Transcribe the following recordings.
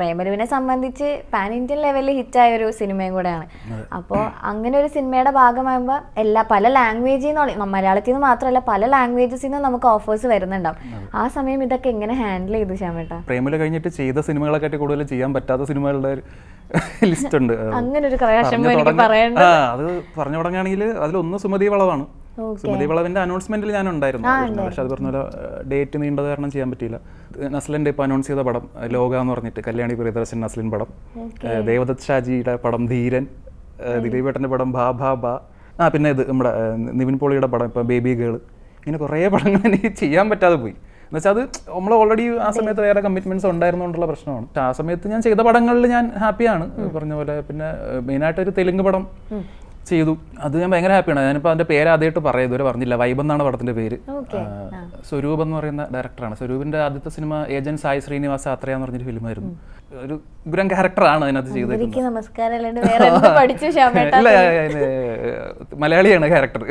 പ്രേമലുവിനെ സംബന്ധിച്ച് pan Indian ലെവലിൽ ഹിറ്റായ ഒരു സിനിമയും കൂടെയാണ്. അപ്പോൾ അങ്ങനെ ഒരു സിനിമയുടെ ഭാഗമാകുമ്പോൾ എല്ലാ പല ലാംഗ്വേജിൽ നിന്ന് മലയാളത്തിൽ നിന്ന് മാത്രമല്ല പല ലാംഗ്വേജസിൽ നിന്ന് നമുക്ക് ഓഫേഴ്സ് വരുന്നുണ്ടാവും. ആ സമയം ഇതൊക്കെ എങ്ങനെ ഹാൻഡിൽ ചെയ്തു ശ്യാമേട്ട? പ്രേമല കഴിഞ്ഞിട്ട് ചെയ്ത സിനിമകളൊക്കെ കൂടുതൽ ചെയ്യാൻ പറ്റാത്ത സിനിമകളുടെ ലിസ്റ്റ് ഉണ്ട്. അങ്ങനെ ഒരു അത് പറഞ്ഞു തുടങ്ങുകയാണെങ്കിൽ അതിലൊന്ന് സുമതി വളവാണ്. സുമതി വളവിന്റെ അനൗൺസ്മെന്റിൽ ഞാൻ ഉണ്ടായിരുന്നു പക്ഷെ അത് പറഞ്ഞ പോലെ ഡേറ്റ് നീണ്ടത് കാരണം ചെയ്യാൻ പറ്റിയില്ല. നസ്ലിന്റെ ഇപ്പൊ അനൗൺസ് ചെയ്ത പടം ലോക എന്ന് പറഞ്ഞിട്ട് കല്യാണി പ്രിയദർശൻ നസ്ലിൻ പടം. ദേവദത്ത് ഷാജിയുടെ പടം ധീരൻ ദിലീപ് ഏട്ടന്റെ പടം ബാ ബാ ബാ. ആ പിന്നെ ഇത് നമ്മുടെ നിവിൻ പോളിയുടെ പടം ഇപ്പൊ ബേബി ഗേൾ ഇങ്ങനെ കുറേ പടങ്ങൾ എനിക്ക് ചെയ്യാൻ പറ്റാതെ പോയി. എന്നുവെച്ചാൽ അത് നമ്മൾ ഓൾറെഡി ആ സമയത്ത് വേറെ കമ്മിറ്റ്മെന്റ്സ് ഉണ്ടായിരുന്നുകൊണ്ടുള്ള പ്രശ്നമാണ്. ആ സമയത്ത് ഞാൻ ചെയ്ത പടങ്ങളിൽ ഞാൻ ഹാപ്പിയാണ് പറഞ്ഞ പോലെ പിന്നെ മെയിനായിട്ട് ഒരു തെലുങ്ക് പടം. ചെയ്തു. അത് ഞാൻ ഭയങ്കര ഹാപ്പിയാണ് ഞാനിപ്പോൾ അതിന്റെ പേര് ആദ്യമായിട്ട് പറയാം ഇതുവരെ പറഞ്ഞില്ല. വൈബ് എന്നാണ് പടത്തിന്റെ പേര്. സ്വരൂപ് എന്ന് പറയുന്ന ഡയറക്ടറാണ് സ്വരൂപിന്റെ ആദ്യത്തെ സിനിമ ഏജന്റ് സായി ശ്രീനിവാസ അത്രയാന്ന് പറഞ്ഞൊരു ഫിലിമായിരുന്നു. ഒരു ഉഗ്രം ക്യാരക്ടറാണ് അതിനകത്ത് ചെയ്തേക്കുന്നത്. ഇല്ല അതിന് മലയാളിയാണ് ക്യാരക്ടർ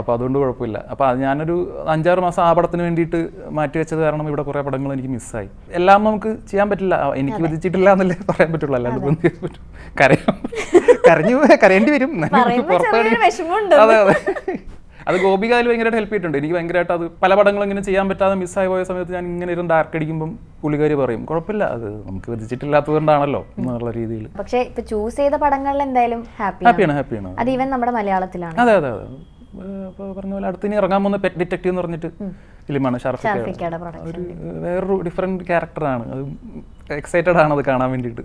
അപ്പൊ അതുകൊണ്ട് കുഴപ്പമില്ല. അപ്പൊ അത് ഞാനൊരു അഞ്ചാറ് മാസം ആ പടത്തിന് വേണ്ടിയിട്ട് മാറ്റി വെച്ചത് കാരണം ഇവിടെ കുറെ പടങ്ങൾ എനിക്ക് മിസ്സായി. എല്ലാം നമുക്ക് ചെയ്യാൻ പറ്റില്ല. എനിക്ക് വിധിച്ചിട്ടില്ല എന്നല്ലേ പറയാൻ പറ്റുള്ളൂ. അല്ലാണ്ട് ഇപ്പൊ കരഞ്ഞു കരയേണ്ടി വരും. പുറത്ത് അതെ അതെ. അത് ഗോപികാൽ ഭയങ്കരമായിട്ട് ഹെൽപ്പ് ചെയ്തിട്ടുണ്ട്. എനിക്ക് ഭയങ്കരമായിട്ട് അത് പല പടങ്ങളും ഇങ്ങനെ ചെയ്യാൻ പറ്റാതെ മിസ്സായി പോയ സമയത്ത് ഞാൻ ഇങ്ങനെ ഇരുന്ന് ഡാർക്ക് അടിക്കുമ്പം പുള്ളിക്കാരി പറയും കുഴപ്പമില്ല അത് നമുക്ക് വിധിച്ചിട്ടില്ലാത്തത് കൊണ്ടാണല്ലോ എന്നുള്ള രീതിയിൽ. പക്ഷേ ഇപ്പൊ ചൂസ് ചെയ്ത പടങ്ങളിൽ എന്തായാലും ഹാപ്പി ഹാപ്പിയാണ് ഹാപ്പിയാണ് അത് ഈവൻ നമ്മുടെ മലയാളത്തിലാണ്. അതെ അതെ അതെ. പറഞ്ഞ പോലെ അടുത്ത് ഇനി ഇറങ്ങാൻ പോകുന്ന പെറ്റ് ഡിറ്റക്റ്റീവ് എന്ന് പറഞ്ഞിട്ട് ഫിലിമാണ് ഷാർഫ് ഷാഫിക്കയുടെ പ്രൊഡക്ഷൻ ഒരു വേറൊരു ഡിഫറെന്റ് ക്യാരക്ടറാണ് അത് എക്സൈറ്റഡ് ആണ് അത് കാണാൻ വേണ്ടിയിട്ട്.